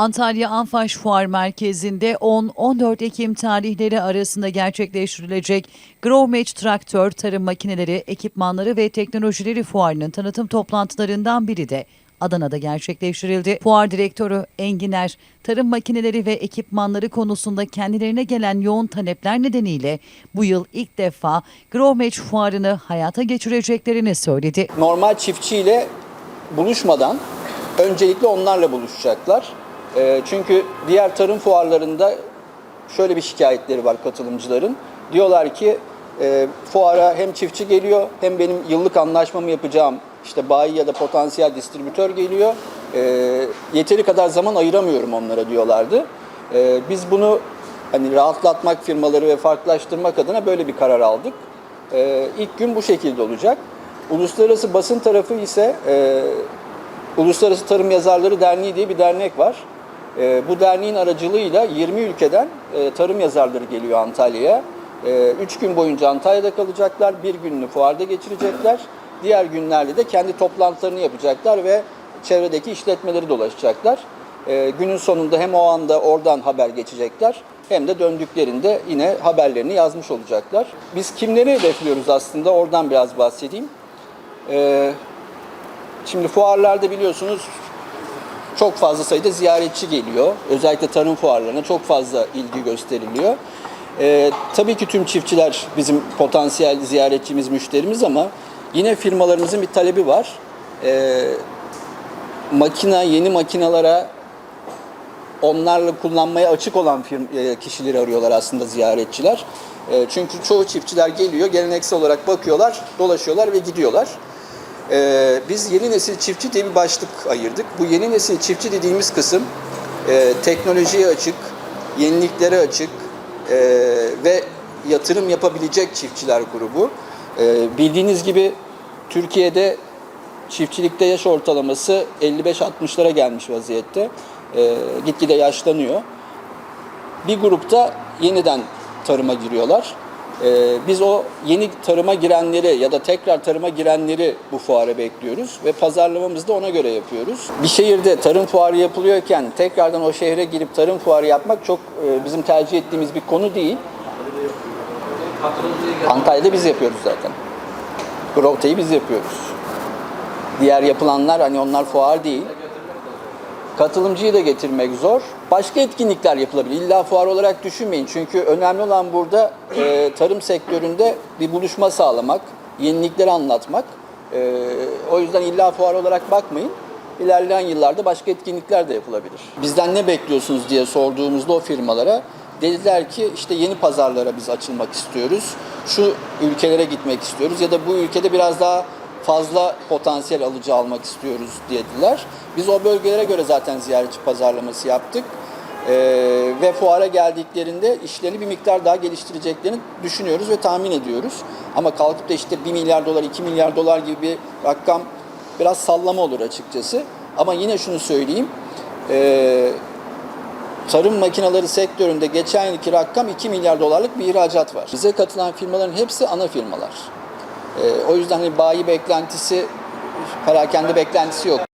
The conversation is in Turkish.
Antalya Anfaş Fuar Merkezi'nde 10-14 Ekim tarihleri arasında gerçekleştirilecek Growmatch Traktör, Tarım Makineleri, Ekipmanları ve Teknolojileri Fuarı'nın tanıtım toplantılarından biri de Adana'da gerçekleştirildi. Fuar direktörü Enginer, tarım makineleri ve ekipmanları konusunda kendilerine gelen yoğun talepler nedeniyle bu yıl ilk defa Growmatch Fuarı'nı hayata geçireceklerini söyledi. normal çiftçiyle buluşmadan öncelikle onlarla buluşacaklar. Ee, çünkü diğer tarım fuarlarında şöyle bir şikayetleri var katılımcıların. Diyorlar ki e, fuara hem çiftçi geliyor hem benim yıllık anlaşmamı yapacağım işte bayi ya da potansiyel distribütör geliyor. E, yeteri kadar zaman ayıramıyorum onlara diyorlardı. E, biz bunu hani rahatlatmak firmaları ve farklılaştırmak adına böyle bir karar aldık. E, ilk gün bu şekilde olacak. Uluslararası basın tarafı ise e, Uluslararası Tarım Yazarları Derneği diye bir dernek var. E, bu derneğin aracılığıyla 20 ülkeden e, tarım yazarları geliyor Antalya'ya. 3 gün boyunca Antalya'da kalacaklar, bir gününü fuarda geçirecekler. Diğer günlerde de kendi toplantılarını yapacaklar ve çevredeki işletmeleri dolaşacaklar. E, günün sonunda hem o anda oradan haber geçecekler hem de döndüklerinde yine haberlerini yazmış olacaklar. Biz kimleri hedefliyoruz aslında oradan biraz bahsedeyim. Şimdi fuarlarda biliyorsunuz çok fazla sayıda ziyaretçi geliyor. Özellikle tarım fuarlarına çok fazla ilgi gösteriliyor. Ee, tabii ki tüm çiftçiler bizim potansiyel ziyaretçimiz, müşterimiz ama yine firmalarımızın bir talebi var. Ee, makina, yeni makinalara onlarla kullanmaya açık olan firm, e, kişileri arıyorlar aslında ziyaretçiler. E, çünkü çoğu çiftçiler geliyor, geleneksel olarak bakıyorlar, dolaşıyorlar ve gidiyorlar. Ee, biz yeni nesil çiftçi diye bir başlık ayırdık. Bu yeni nesil çiftçi dediğimiz kısım e, teknolojiye açık, yeniliklere açık e, ve yatırım yapabilecek çiftçiler grubu. E, bildiğiniz gibi Türkiye'de çiftçilikte yaş ortalaması 55-60'lara gelmiş vaziyette. E, gitgide yaşlanıyor. Bir grupta yeniden tarıma giriyorlar. Ee, biz o yeni tarıma girenleri ya da tekrar tarıma girenleri bu fuara bekliyoruz ve pazarlamamızı da ona göre yapıyoruz. Bir şehirde tarım fuarı yapılıyorken tekrardan o şehre girip tarım fuarı yapmak çok e, bizim tercih ettiğimiz bir konu değil. Antalya'da biz yapıyoruz zaten. Growth'ı biz yapıyoruz. Diğer yapılanlar hani onlar fuar değil. Katılımcıyı da getirmek zor. Başka etkinlikler yapılabilir. İlla fuar olarak düşünmeyin. Çünkü önemli olan burada e, tarım sektöründe bir buluşma sağlamak, yenilikleri anlatmak. E, o yüzden illa fuar olarak bakmayın. İlerleyen yıllarda başka etkinlikler de yapılabilir. Bizden ne bekliyorsunuz diye sorduğumuzda o firmalara dediler ki işte yeni pazarlara biz açılmak istiyoruz. Şu ülkelere gitmek istiyoruz ya da bu ülkede biraz daha fazla potansiyel alıcı almak istiyoruz dediler. Biz o bölgelere göre zaten ziyaretçi pazarlaması yaptık. Ee, ve fuara geldiklerinde işlerini bir miktar daha geliştireceklerini düşünüyoruz ve tahmin ediyoruz. Ama kalkıp da işte 1 milyar dolar, 2 milyar dolar gibi bir rakam biraz sallama olur açıkçası. Ama yine şunu söyleyeyim. Ee, tarım makineleri sektöründe geçen yılki rakam 2 milyar dolarlık bir ihracat var. Bize katılan firmaların hepsi ana firmalar. Ee, o yüzden hani bayi beklentisi, perakende beklentisi yok.